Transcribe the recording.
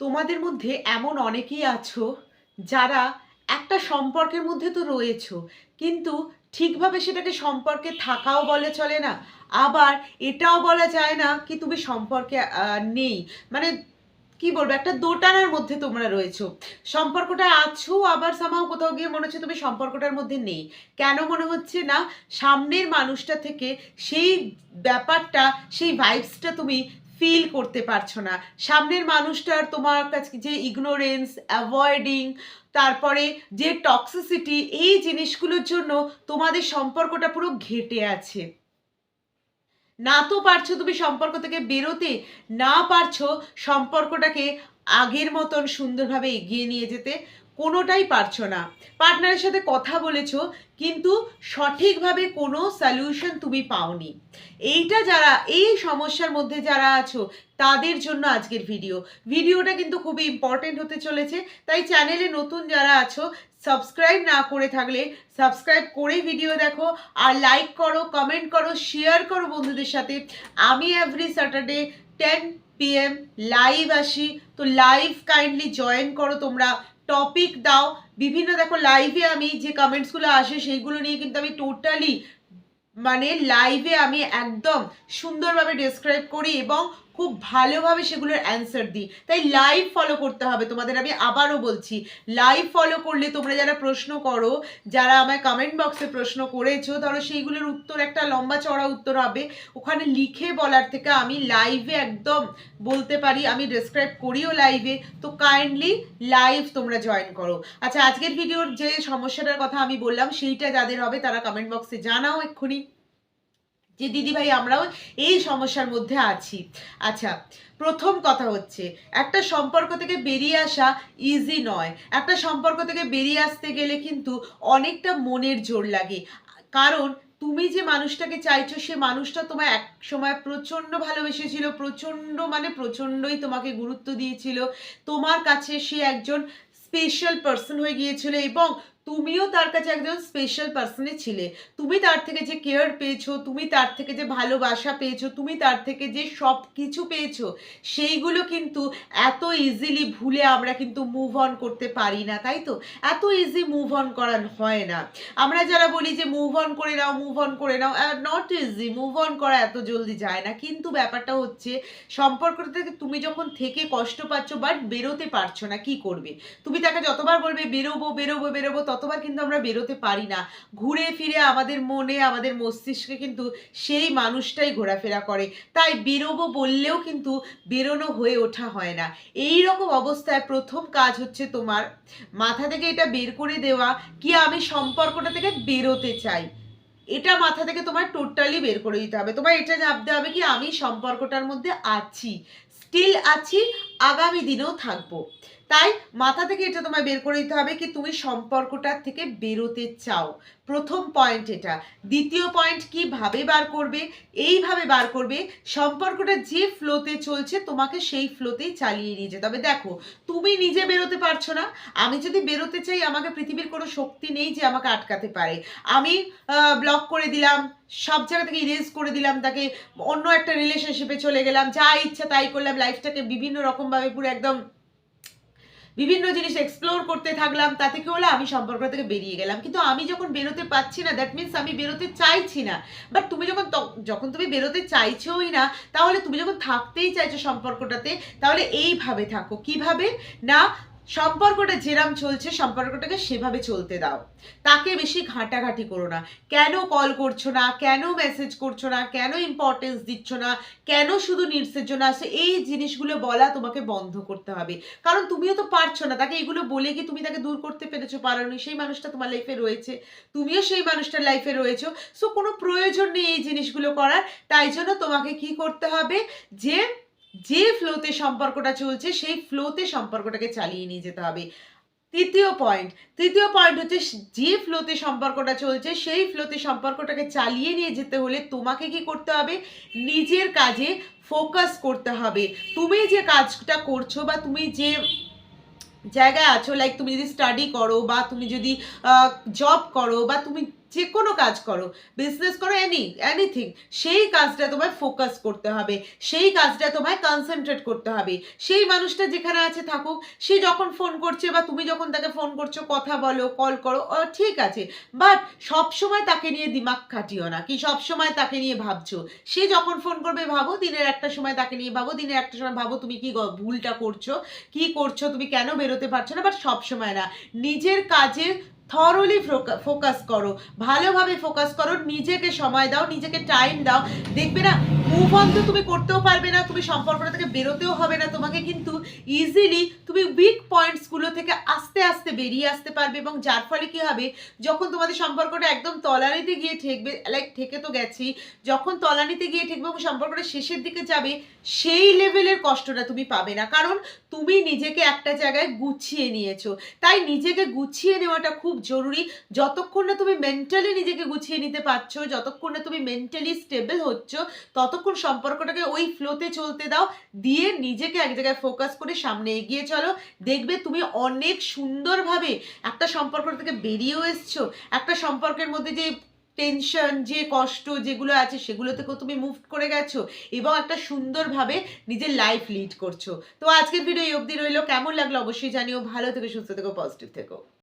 তোমাদের মধ্যে এমন অনেকেই আছো যারা একটা সম্পর্কের মধ্যে তো রয়েছো, কিন্তু ঠিকভাবে সেটাকে সম্পর্কে থাকাও বলে চলে না। আবার এটাও বলা যায় না কি তুমি সম্পর্কে নেই। মানে কি বলব, একটা দোটানার মধ্যে তোমরা রয়েছো। সম্পর্কটা আছো, আবার সামাও কোথাও গিয়ে মনে হচ্ছে তুমি সম্পর্কটার মধ্যে নেই। কেন মনে হচ্ছে না? সামনের মানুষটা থেকে সেই ব্যাপারটা, সেই ভাইবসটা তুমি ফিল করতে পারছ না। সামনের মানুষটার তোমার কাছে যে ইগনোরেন্স অ্যাভয়েডিং তারপরে যে টক্সিসিটি এই জিনিসগুলোর জন্য তোমাদের সম্পর্কটা পুরো ঘেটে আছে। না তো পারছ তুমি সম্পর্ক থেকে বেরোতে, না পারছ সম্পর্কটাকে আগের মতন সুন্দরভাবে এগিয়ে নিয়ে যেতে। কোনোটাই পারছ না। পার্টনারের সাথে কথা বলেছ, কিন্তু সঠিকভাবে কোনো সলিউশন তুমি পাওনি। এইটা যারা, এই সমস্যার মধ্যে যারা আছো, তাদের জন্য আজকের ভিডিও ভিডিওটা কিন্তু খুবই ইম্পর্টেন্ট হতে চলেছে, তাই চ্যানেলে নতুন যারা আছো সাবস্ক্রাইব না করে থাকলে সাবস্ক্রাইব করে ভিডিও দেখো, আর লাইক করো কমেন্ট করো শেয়ার করো বন্ধুদের সাথে। আমি every Saturday ten PM live আসি, তো লাইভ কাইন্ডলি জয়েন করো তোমরা। টপিক দাও। বিভিন্ন দেখো লাইভে আমি যে কমেন্টসগুলো আসে সেইগুলো নিয়ে কিন্তু আমি টোটালি মানে লাইভে আমি একদম সুন্দরভাবে ডেসক্রাইব করি এবং খুব ভালোভাবে সেগুলোর অ্যান্সার দিই। তাই লাইভ ফলো করতে হবে। তোমাদের আমি আবারও বলছি লাইভ ফলো করলে তোমরা যারা প্রশ্ন করো, যারা আমায় কমেন্ট বক্সে প্রশ্ন করেছ, ধরো সেইগুলোর উত্তর একটা লম্বা চড়া উত্তর হবে। ওখানে লিখে বলার থেকে আমি লাইভে একদম বলতে পারি, আমি ডেসক্রাইব করিও লাইভে তো কাইন্ডলি লাইভ তোমরা জয়েন করো। আচ্ছা আজকের ভিডিওর যে সমস্যাটার কথা আমি বললাম, সেইটা যাদের হবে তারা কমেন্ট বক্সে জানাও এক্ষুনি। যে দিদিভাই আমরাও এই সমস্যার মধ্যে আছি। আচ্ছা প্রথম কথা হচ্ছে, একটা সম্পর্ক থেকে বেরিয়ে আসা ইজি নয়। একটা সম্পর্ক থেকে বেরিয়ে আসতে গেলে কিন্তু অনেকটা মনের জোর লাগে। কারণ তুমি যে মানুষটাকে চাইছো, সে মানুষটা তোমার এক সময় প্রচণ্ড ভালোবেসেছিল, প্রচণ্ড মানে প্রচণ্ডই তোমাকে গুরুত্ব দিয়েছিল। তোমার কাছে সে একজন স্পেশাল পার্সন হয়ে গিয়েছিল এবং তুমিও তার কাছে একজন স্পেশাল পার্সনে ছিলে। তুমি তার থেকে যে কেয়ার পেয়েছ, তুমি তার থেকে যে ভালোবাসা পেয়েছ, তুমি তার থেকে যে সব কিছু পেয়েছ, সেইগুলো কিন্তু এত ইজিলি ভুলে আমরা কিন্তু মুভ অন করতে পারি না, তাই তো? এত ইজি মুভ অন করা হয় না। আমরা যারা বলি যে মুভ অন করে নাও মুভ অন করে নাও নট ইজি মুভ অন করা এত জলদি যায় না। কিন্তু ব্যাপারটা হচ্ছে সম্পর্কটা থেকে তুমি যখন থেকে কষ্ট পাচ্ছ বাট বেরোতে পারছ না, কি করবে? তুমি তাকে যতবার বলবে, বেরোবো বেরোবো বেরোবো ততবার কিন্তু আমরা বেরোতে পারি না, ঘুরে ফিরে আমাদের মনে, আমাদের মস্তিষ্কে কিন্তু সেই মানুষটাই ঘোরাফেরা করে। তাই বেরোবো বললেও কিন্তু বেরোনো হয়ে ওঠা হয় না। এই রকম অবস্থায় প্রথম কাজ হচ্ছে তোমার মাথা থেকে এটা বের করে দেওয়া কি আমি সম্পর্কটা থেকে বেরোতে চাই। এটা মাথা থেকে তোমার টোটালি বের করে দিতে হবে। তোমার এটা জানতে হবে কি আমি সম্পর্কটার মধ্যে আছি স্টিল আছি, আগামী দিনেও থাকব। তাই মাথা থেকে এটা তোমায় বের করে দিতে হবে কি তুমি সম্পর্কটার থেকে বেরোতে চাও। প্রথম পয়েন্ট এটা। দ্বিতীয় পয়েন্ট কীভাবে বার করবে? এইভাবে বার করবে, সম্পর্কটা যে ফ্লোতে চলছে তোমাকে সেই ফ্লোতেই চালিয়ে নিয়ে যেতে হবে। দেখো, তুমি নিজে বেরোতে পারছ না। আমি যদি বেরোতে চাই, আমাকে পৃথিবীর কোনো শক্তি নেই যে আমাকে আটকাতে পারে। আমি ব্লক করে দিলাম, সব জায়গা থেকে ইরেজ করে দিলাম, তাকে অন্য একটা রিলেশনশিপে চলে গেলাম, যা ইচ্ছা তাই করলাম লাইফটাকে বিভিন্ন রকমভাবে পুরো একদম বিভিন্ন জিনিস এক্সপ্লোর করতে থাকলাম, তাতে কি হলো? আমি সম্পর্ক থেকে বেরিয়ে গেলাম। কিন্তু আমি যখন বেরোতে পারছি না দ্যাট মিনস আমি বেরোতে চাইছি না। বাট তুমি যখন যখন তুমি বেরোতে চাইছোই না, তাহলে তুমি যখন থাকতেই চাইছো সম্পর্কটাতে, তাহলে এইভাবে থাকো। কীভাবে? না সম্পর্কটা যেরাম চলছে, সম্পর্কটাকে সেভাবে চলতে দাও। তাকে বেশি ঘাঁটাঘাঁটি করো না। কেন কল করছ না? কেন মেসেজ করছ না? কেন ইম্পর্টেন্স দিচ্ছ না? কেন শুধু নিডসের জন্য আসে? এই জিনিসগুলো বলা তোমাকে বন্ধ করতে হবে। কারণ তুমিও তো পারছ না। তাকে এগুলো বলে কি তুমি তাকে দূর করতে পেরেছ, পারোনি। সেই মানুষটা তোমার লাইফে রয়েছে। তুমিও সেই মানুষটার লাইফে রয়েছো। সো কোনো প্রয়োজন নেই এই জিনিসগুলো করার। তাই জন্য তোমাকে কি করতে হবে? যে যে ফ্লোতে সম্পর্কটা চলছে, সেই ফ্লোতে সম্পর্কটাকে চালিয়ে নিয়ে যেতে হবে। তৃতীয় পয়েন্ট তৃতীয় পয়েন্ট হচ্ছে যে ফ্লোতে সম্পর্কটা চলছে, সেই ফ্লোতে সম্পর্কটাকে চালিয়ে নিয়ে যেতে হলে তোমাকে কি করতে হবে? নিজের কাজে ফোকাস করতে হবে। তুমি যে কাজটা করছ বা তুমি যে জায়গায় আছো লাইক তুমি যদি স্টাডি করো বা তুমি যদি জব করো বা তুমি যে কোনো কাজ করো বিজনেস করো এনি এনিথিং সেই কাজটা তোমায় ফোকাস করতে হবে, সেই কাজটা তোমায় কনসেন্ট্রেট করতে হবে, সেই মানুষটা যেখানে আছে থাকুক, সে যখন ফোন করছে বা তুমি যখন তাকে ফোন করছ, কথা বলো কল করো ঠিক আছে বাট সবসময় তাকে নিয়ে দিমাগ খাটিও না, কি সবসময় তাকে নিয়ে ভাবছ, সে যখন ফোন করবে, ভাবো দিনের একটা সময় তাকে নিয়ে ভাবো, দিনের একটা সময় ভাবো তুমি কি ভুলটা করছ, কি করছ, তুমি কেন বেরোতে পারছ না বাট সবসময় না, নিজের কাজে থরলি ফোকাস করো। ভালোভাবে ফোকাস করো, নিজেকে সময় দাও, নিজেকে টাইম দাও। দেখবে না মুভ অন তো তুমি করতেও পারবে না, তুমি সম্পর্কটা থেকে বেরোতেও হবে না। তোমাকে কিন্তু ইজিলি তুমি উইক পয়েন্টসগুলো থেকে আস্তে আস্তে বেরিয়ে আসতে পারবে এবং যার ফলে কী হবে, যখন তোমাদের সম্পর্কটা একদম তলানিতে গিয়ে ঠেকবে লাইক ঠেকে তো গেছি, যখন তলানিতে গিয়ে ঠেকবে এবং সম্পর্কটা শেষের দিকে যাবে, সেই লেভেলের কষ্টটা তুমি পাবে না। কারণ তুমি নিজেকে একটা জায়গায় গুছিয়ে নিয়েছো। তাই নিজেকে গুছিয়ে নেওয়াটা খুব জরুরি। যতক্ষণ না তুমি মেন্টালি নিজেকে গুছিয়ে নিতে পারছ, যতক্ষণ না তুমি মেন্টালি স্টেবল হচ্ছ, ততক্ষণ সম্পর্কটাকে ওই ফ্লোতে চলতে দাও। দিয়ে নিজেকে এক জায়গায় ফোকাস করে সামনে এগিয়ে চলো। দেখবে তুমি অনেক সুন্দরভাবে একটা সম্পর্ক থেকে বেরিয়েও এসছো। একটা সম্পর্কের মধ্যে যে টেনশন যে কষ্ট যেগুলো আছে, সেগুলো থেকেও তুমি মুভ করে গেছো এবং একটা সুন্দরভাবে নিজের লাইফ লিড করছ। তো আজকের ভিডিও এই অবধি রইল। কেমন লাগল অবশ্যই জানিও। ভালো থেকে, সুস্থ থেকো পজিটিভ থেকো।